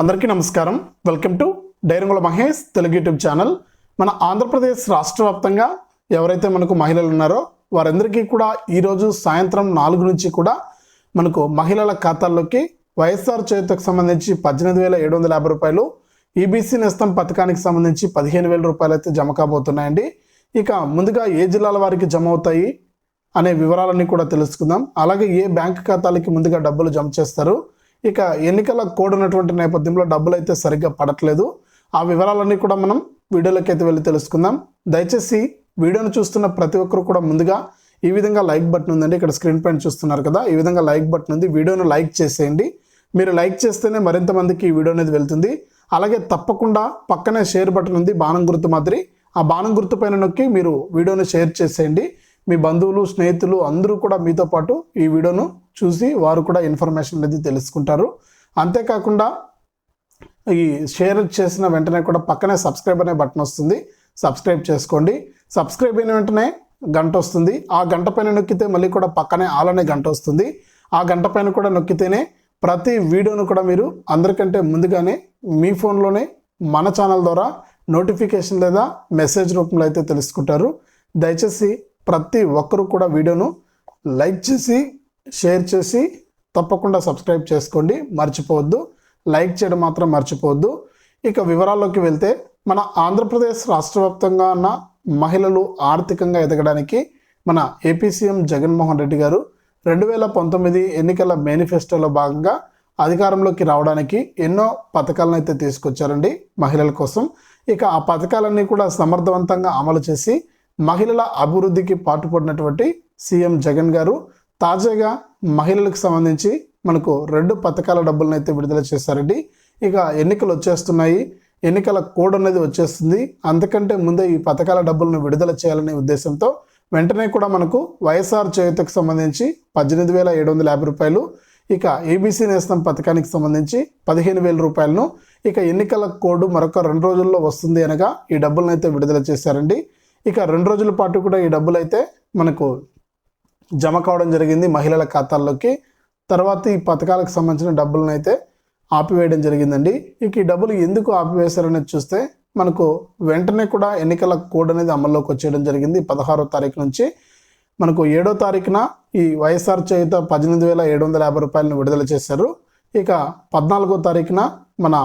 అందరికీ నమస్కారం. Welcome to డైరంగుల మహేష్ తెలుగు యూట్యూబ్ ఛానల్. మన ఆంధ్రప్రదేశ్ రాష్ట్ర వ్యాప్తంగా ఎవరైతే మనకు మహిళలు ఉన్నారో వారందరికీ కూడా ఈరోజు సాయంత్రం నాలుగు నుంచి కూడా మనకు మహిళల ఖాతాల్లోకి వైఎస్ఆర్ చేతికి సంబంధించి పద్దెనిమిది వేల ఏడు వందల యాభై రూపాయలు ఈబీసీ నేస్తం పథకానికి సంబంధించి పదిహేను వేల రూపాయలు అయితే జమ కాబోతున్నాయండి. ఇక ముందుగా ఏ జిల్లాల వారికి జమ అవుతాయి అనే వివరాలన్నీ కూడా తెలుసుకుందాం. అలాగే ఏ బ్యాంక్ ఖాతాలకి ముందుగా డబ్బులు జమ చేస్తారు ఇక ఎన్నికల కోడ్ ఉన్నటువంటి నేపథ్యంలో డబ్బులు అయితే సరిగ్గా పడట్లేదు. ఆ వివరాలన్నీ కూడా మనం వీడియోలోకి అయితే వెళ్ళి తెలుసుకుందాం. దయచేసి వీడియోను చూస్తున్న ప్రతి ఒక్కరు కూడా ముందుగా ఈ విధంగా లైక్ బటన్ ఉందండి. ఇక్కడ స్క్రీన్ పైన చూస్తున్నారు కదా ఈ విధంగా లైక్ బటన్ ఉంది. వీడియోను లైక్ చేసేయండి. మీరు లైక్ చేస్తేనే మరింత మందికి ఈ వీడియో అనేది వెళ్తుంది. అలాగే తప్పకుండా పక్కనే షేర్ బటన్ ఉంది బాణం గుర్తు మాదిరి. ఆ బాణం గుర్తు పైన నొక్కి మీరు వీడియోను షేర్ చేసేయండి. మీ బంధువులు స్నేహితులు అందరూ కూడా మీతో పాటు ఈ వీడియోను చూసి వారు కూడా ఇన్ఫర్మేషన్ అనేది తెలుసుకుంటారు. అంతేకాకుండా ఈ షేర్ చేసిన వెంటనే కూడా పక్కనే సబ్స్క్రైబ్ అనే బటన్ వస్తుంది. సబ్స్క్రైబ్ చేసుకోండి. సబ్స్క్రైబ్ అయిన వెంటనే గంట వస్తుంది. ఆ గంట పైన నొక్కితే మళ్ళీ కూడా పక్కనే ఆల్ అనే గంట వస్తుంది. ఆ గంట పైన కూడా నొక్కితేనే ప్రతి వీడియోను కూడా మీరు అందరికంటే ముందుగానే మీ ఫోన్లోనే మన ఛానల్ ద్వారా నోటిఫికేషన్ లేదా మెసేజ్ రూపంలో అయితే తెలుసుకుంటారు. దయచేసి ప్రతి ఒక్కరూ కూడా వీడియోను లైక్ చేసి షేర్ చేసి తప్పకుండా సబ్స్క్రైబ్ చేసుకోండి. మర్చిపోవద్దు. లైక్ చేయడం మాత్రం మర్చిపోవద్దు. ఇక వివరాల్లోకి వెళ్తే మన ఆంధ్రప్రదేశ్ రాష్ట్ర వ్యాప్తంగా ఉన్న మహిళలు ఆర్థికంగా ఎదగడానికి మన ఏపీ సీఎం జగన్మోహన్ రెడ్డి గారు రెండు వేల పంతొమ్మిది ఎన్నికల మేనిఫెస్టోలో భాగంగా అధికారంలోకి రావడానికి ఎన్నో పథకాలను అయితే తీసుకొచ్చారండి మహిళల కోసం. ఇక ఆ పథకాలన్నీ కూడా సమర్థవంతంగా అమలు చేసి మహిళల అభివృద్ధికి పాటుపడినటువంటి సీఎం జగన్ గారు తాజాగా మహిళలకు సంబంధించి మనకు రెండు పథకాల డబ్బులను అయితే విడుదల చేశారండి ఇక ఎన్నికలు వచ్చేస్తున్నాయి. ఎన్నికల కోడ్ అనేది వచ్చేస్తుంది. అంతకంటే ముందే ఈ పథకాల డబ్బులను విడుదల చేయాలనే ఉద్దేశంతో వెంటనే కూడా మనకు వైఎస్ఆర్ చేయుతకు సంబంధించి పద్దెనిమిది వేల ఏడు వందల యాభై రూపాయలు ఇక ఏబీసీ నేస్తం పథకానికి సంబంధించి పదిహేను వేల రూపాయలను ఇక ఎన్నికల కోడ్ మరొక రెండు రోజుల్లో వస్తుంది అనగా ఈ డబ్బులను అయితే విడుదల చేశారండి. ఇక రెండు రోజుల పాటు కూడా ఈ డబ్బులు అయితే మనకు జమ కావడం జరిగింది మహిళల ఖాతాల్లోకి. తర్వాత ఈ పథకాలకు సంబంధించిన డబ్బులను అయితే ఆపివేయడం జరిగిందండి. ఇక ఈ డబ్బులు ఎందుకు ఆపివేశారనేది చూస్తే మనకు వెంటనే కూడా ఎన్నికల కోడ్ అనేది అమల్లోకి వచ్చేయడం జరిగింది పదహారో తారీఖు నుంచి. మనకు ఏడో తారీఖున ఈ వైఎస్ఆర్ చేత పద్దెనిమిది వేల ఏడు వందల యాభై రూపాయలను విడుదల చేశారు. ఇక పద్నాలుగో తారీఖున మన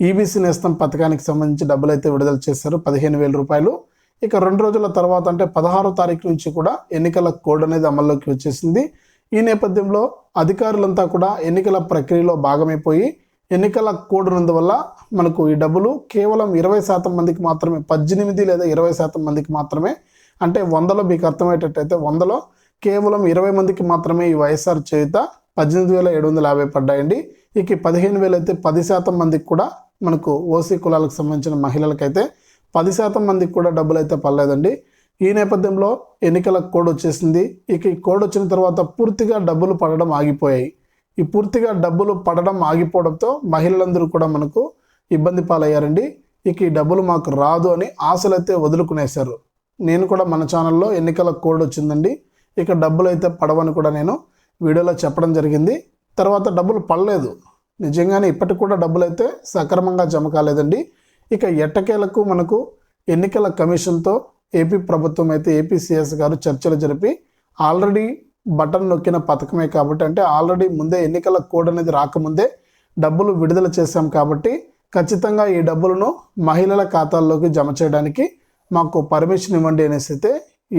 ఈబీసీ నేస్తం పథకానికి సంబంధించి డబ్బులు అయితే విడుదల చేశారు పదిహేను వేల రూపాయలు. ఇక రెండు రోజుల తర్వాత అంటే పదహారో తారీఖు నుంచి కూడా ఎన్నికల కోడ్ అనేది అమల్లోకి వచ్చేసింది. ఈ నేపథ్యంలో అధికారులంతా కూడా ఎన్నికల ప్రక్రియలో భాగమైపోయి ఎన్నికల కోడ్ ఉన్నందువల్ల మనకు ఈ డబ్బులు కేవలం ఇరవై శాతం మందికి మాత్రమే పద్దెనిమిది లేదా ఇరవై శాతం మందికి మాత్రమే అంటే వందలో మీకు అర్థమయ్యేటట్టయితే వందలో కేవలం ఇరవై మందికి మాత్రమే ఈ వైఎస్ఆర్ చేయుత పద్దెనిమిది వేల ఏడు వందల యాభై పడ్డాయండి. ఇక పదిహేను వేలు అయితే పది శాతం మందికి కూడా మనకు ఓసీ కులాలకు సంబంధించిన మహిళలకైతే పది శాతం మందికి కూడా డబ్బులు అయితే పడలేదండి. ఈ నేపథ్యంలో ఎన్నికల కోడ్ వచ్చేసింది. ఇక ఈ కోడ్ వచ్చిన తర్వాత పూర్తిగా డబ్బులు పడడం ఆగిపోయాయి. ఈ పూర్తిగా డబ్బులు పడడం ఆగిపోవడంతో మహిళలందరూ కూడా మనకు ఇబ్బంది పాలయ్యారండి. ఇక ఈ డబ్బులు మాకు రాదు అని ఆశలైతే వదులుకునేశారు. నేను కూడా మన ఛానల్లో ఎన్నికల కోడ్ వచ్చిందండి. ఇక డబ్బులు అయితే పడవని కూడా నేను వీడియోలో చెప్పడం జరిగింది. తర్వాత డబ్బులు పడలేదు. నిజంగానే ఇప్పటికి కూడా డబ్బులు అయితే సక్రమంగా జమ కాలేదండి. ఇక ఎట్టకేలకు మనకు ఎన్నికల కమిషన్తో ఏపీ ప్రభుత్వం అయితే ఏపీసీఎస్ గారు చర్చలు జరిపి ఆల్రెడీ బటన్ నొక్కిన పథకమే కాబట్టి అంటే ఆల్రెడీ ముందే ఎన్నికల కోడ్ అనేది రాకముందే డబ్బులు విడుదల చేశాం కాబట్టి ఖచ్చితంగా ఈ డబ్బులను మహిళల ఖాతాల్లోకి జమ చేయడానికి మాకు పర్మిషన్ ఇవ్వండి అనేసి అయితే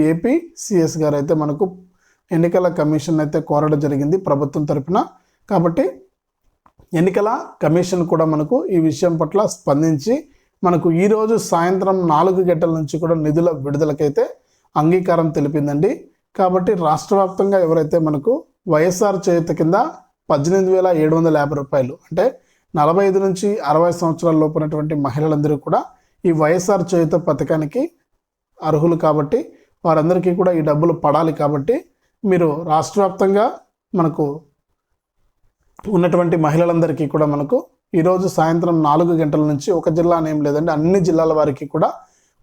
ఏపీ సిఎస్ గారు అయితే మనకు ఎన్నికల కమిషన్ అయితే కోరడం జరిగింది ప్రభుత్వం తరఫున కాబట్టి ఎన్నికల కమిషన్ కూడా మనకు ఈ విషయం పట్ల స్పందించి మనకు ఈరోజు సాయంత్రం నాలుగు గంటల నుంచి కూడా నిధుల విడుదలకైతే అంగీకారం తెలిపిందండి. కాబట్టి రాష్ట్ర వ్యాప్తంగా ఎవరైతే మనకు వైఎస్ఆర్ చేత కింద పద్దెనిమిది వేల ఏడు వందల యాభై రూపాయలు అంటే నలభై ఐదు నుంచి అరవై సంవత్సరాల లోపునటువంటి మహిళలందరూ కూడా ఈ వైఎస్ఆర్ చేయుత పథకానికి అర్హులు కాబట్టి వారందరికీ కూడా ఈ డబ్బులు పడాలి కాబట్టి మీరు రాష్ట్ర వ్యాప్తంగా మనకు ఉన్నటువంటి మహిళలందరికీ కూడా మనకు ఈరోజు సాయంత్రం నాలుగు గంటల నుంచి ఒక జిల్లా అని ఏం లేదండి అన్ని జిల్లాల వారికి కూడా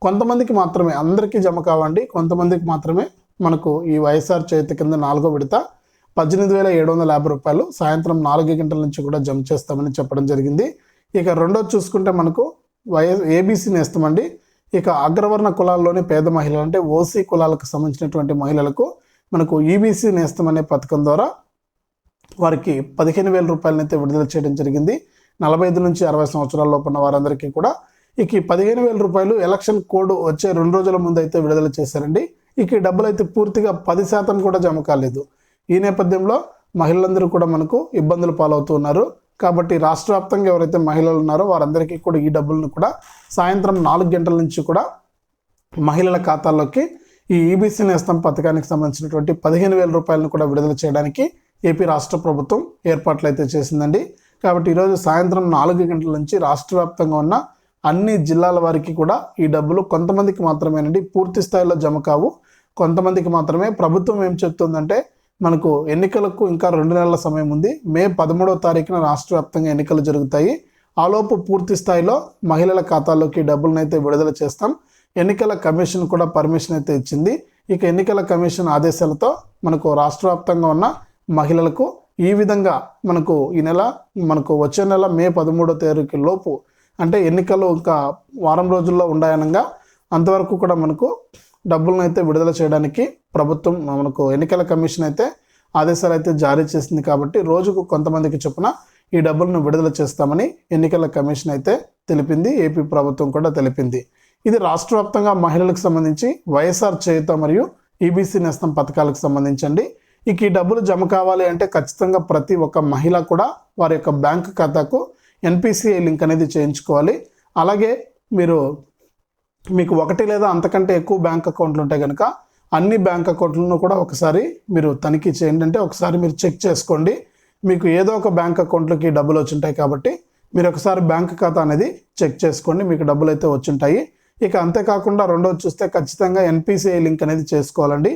కొంతమందికి మాత్రమే అందరికీ జమ కావండి. కొంతమందికి మాత్రమే మనకు ఈ వైఎస్ఆర్ చేతి కింద నాలుగో విడత పద్దెనిమిది వేల ఏడు వందల యాభై రూపాయలు సాయంత్రం నాలుగు గంటల నుంచి కూడా జమ చేస్తామని చెప్పడం జరిగింది. ఇక రెండోది చూసుకుంటే మనకు వైఎస్ ఏబీసీ నేస్తామండి ఇక అగ్రవర్ణ కులాల్లోని పేద మహిళలు అంటే ఓసీ కులాలకు సంబంధించినటువంటి మహిళలకు మనకు ఈబీసీ నేస్తం అనే పథకం ద్వారా వారికి పదిహేను వేల రూపాయలనైతే విడుదల చేయడం జరిగింది. నలభై ఐదు నుంచి అరవై సంవత్సరాల లోపు ఉన్న వారందరికీ కూడా ఇక పదిహేను వేల రూపాయలు ఎలక్షన్ కోడ్ వచ్చే రెండు రోజుల ముందు అయితే విడుదల చేశారండి. ఇక ఈ డబ్బులు అయితే పూర్తిగా పది శాతం కూడా జమ కాలేదు. ఈ నేపథ్యంలో మహిళలందరూ కూడా మనకు ఇబ్బందులు పాలవుతూ ఉన్నారు. కాబట్టి రాష్ట్ర వ్యాప్తంగా ఎవరైతే మహిళలు ఉన్నారో వారందరికీ కూడా ఈ డబ్బులను కూడా సాయంత్రం నాలుగు గంటల నుంచి కూడా మహిళల ఖాతాల్లోకి ఈ ఈబీసీ నేస్తం పథకానికి సంబంధించినటువంటి పదిహేను వేల రూపాయలను కూడా విడుదల చేయడానికి ఏపీ రాష్ట్ర ప్రభుత్వం ఏర్పాట్లు అయితే చేసిందండి. కాబట్టి ఈరోజు సాయంత్రం నాలుగు గంటల నుంచి రాష్ట్ర వ్యాప్తంగా ఉన్న అన్ని జిల్లాల వారికి కూడా ఈ డబ్బులు కొంతమందికి మాత్రమేనండి పూర్తి స్థాయిలో జమ కావు. కొంతమందికి మాత్రమే ప్రభుత్వం ఏం చెప్తుందంటే మనకు ఎన్నికలకు ఇంకా రెండు నెలల సమయం ఉంది. మే పదమూడవ తారీఖున రాష్ట్ర వ్యాప్తంగా ఎన్నికలు జరుగుతాయి. ఆలోపు పూర్తి స్థాయిలో మహిళల ఖాతాల్లోకి డబ్బులను అయితే విడుదల చేస్తాం. ఎన్నికల కమిషన్ కూడా పర్మిషన్ అయితే ఇచ్చింది. ఇక ఎన్నికల కమిషన్ ఆదేశాలతో మనకు రాష్ట్ర వ్యాప్తంగా ఉన్న మహిళలకు ఈ విధంగా మనకు ఈ నెల మనకు వచ్చే నెల మే పదమూడో తేదీకి లోపు అంటే ఎన్నికలు ఇంకా వారం రోజుల్లో ఉండాయనగా అంతవరకు కూడా మనకు డబ్బులను అయితే విడుదల చేయడానికి ప్రభుత్వం మనకు ఎన్నికల కమిషన్ అయితే ఆదేశాలు అయితే జారీ చేసింది కాబట్టి రోజుకు కొంతమందికి చొప్పున ఈ డబ్బులను విడుదల చేస్తామని ఎన్నికల కమిషన్ అయితే తెలిపింది ఏపీ ప్రభుత్వం కూడా తెలిపింది. ఇది రాష్ట్ర వ్యాప్తంగా మహిళలకు సంబంధించి వైఎస్ఆర్ చేయుత మరియు ఈబీసీ నేస్తం పథకాలకు సంబంధించండి. ఇక ఈ డబ్బులు జమ కావాలి అంటే ఖచ్చితంగా ప్రతి ఒక్క మహిళ కూడా వారి యొక్క బ్యాంక్ ఖాతాకు ఎన్పిసిఐ లింక్ అనేది చేయించుకోవాలి. అలాగే మీరు మీకు ఒకటి లేదా అంతకంటే ఎక్కువ బ్యాంక్ అకౌంట్లు ఉంటే కనుక అన్ని బ్యాంక్ అకౌంట్లను కూడా ఒకసారి మీరు తనిఖీ చేయండి అంటే ఒకసారి మీరు చెక్ చేసుకోండి. మీకు ఏదో ఒక బ్యాంక్ అకౌంట్లోకి డబ్బులు వచ్చింటాయి కాబట్టి మీరు ఒకసారి బ్యాంక్ ఖాతా అనేది చెక్ చేసుకోండి. మీకు డబ్బులు అయితే వచ్చింటాయి. ఇక అంతేకాకుండా రెండోది చూస్తే ఖచ్చితంగా ఎన్పిసిఐ లింక్ అనేది చేసుకోవాలండి.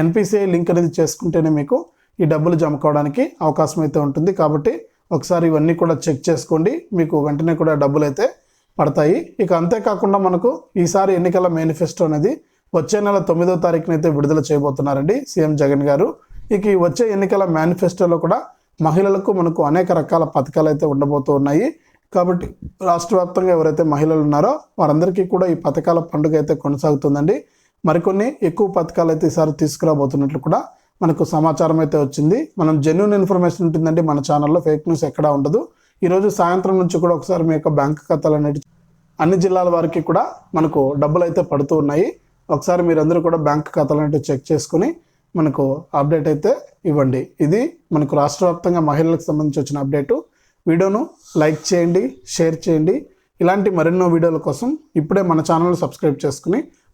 ఎన్పిసిఐ లింక్ అనేది చేసుకుంటేనే మీకు ఈ డబ్బులు జమ కావడానికి అవకాశం అయితే ఉంటుంది. కాబట్టి ఒకసారి ఇవన్నీ కూడా చెక్ చేసుకోండి. మీకు వెంటనే కూడా డబ్బులు అయితే పడతాయి. ఇక అంతేకాకుండా మనకు ఈసారి ఎన్నికల మేనిఫెస్టో అనేది వచ్చే నెల తొమ్మిదో తారీఖున అయితే విడుదల చేయబోతున్నారండి సీఎం జగన్ గారు. ఇక ఈ వచ్చే ఎన్నికల మేనిఫెస్టోలో కూడా మహిళలకు మనకు అనేక రకాల పథకాలు అయితే ఉండబోతూ ఉన్నాయి. కాబట్టి రాష్ట్ర వ్యాప్తంగా ఎవరైతే మహిళలు ఉన్నారో వారందరికీ కూడా ఈ పథకాల పండుగ అయితే కొనసాగుతుందండి. మరికొన్ని ఎక్కువ పథకాలు అయితే ఈసారి తీసుకురాబోతున్నట్లు కూడా మనకు సమాచారం అయితే వచ్చింది. మనం జెన్యున్ ఇన్ఫర్మేషన్ ఉంటుందండి మన ఛానల్లో ఫేక్ న్యూస్ ఎక్కడా ఉండదు. ఈరోజు సాయంత్రం నుంచి కూడా ఒకసారి మీ యొక్క బ్యాంక్ ఖాతాలు అనేవి అన్ని జిల్లాల వారికి కూడా మనకు డబ్బులు అయితే పడుతూ ఉన్నాయి. ఒకసారి మీరందరూ కూడా బ్యాంక్ ఖాతాలు అనేవి చెక్ చేసుకుని మనకు అప్డేట్ అయితే ఇవ్వండి. ఇది మనకు రాష్ట్ర వ్యాప్తంగా మహిళలకు సంబంధించి వచ్చిన అప్డేటు వీడియోను లైక్ చేయండి షేర్ చేయండి. ఇలాంటి మరెన్నో వీడియోల కోసం ఇప్పుడే మన ఛానల్ సబ్స్క్రైబ్ చేసుకుని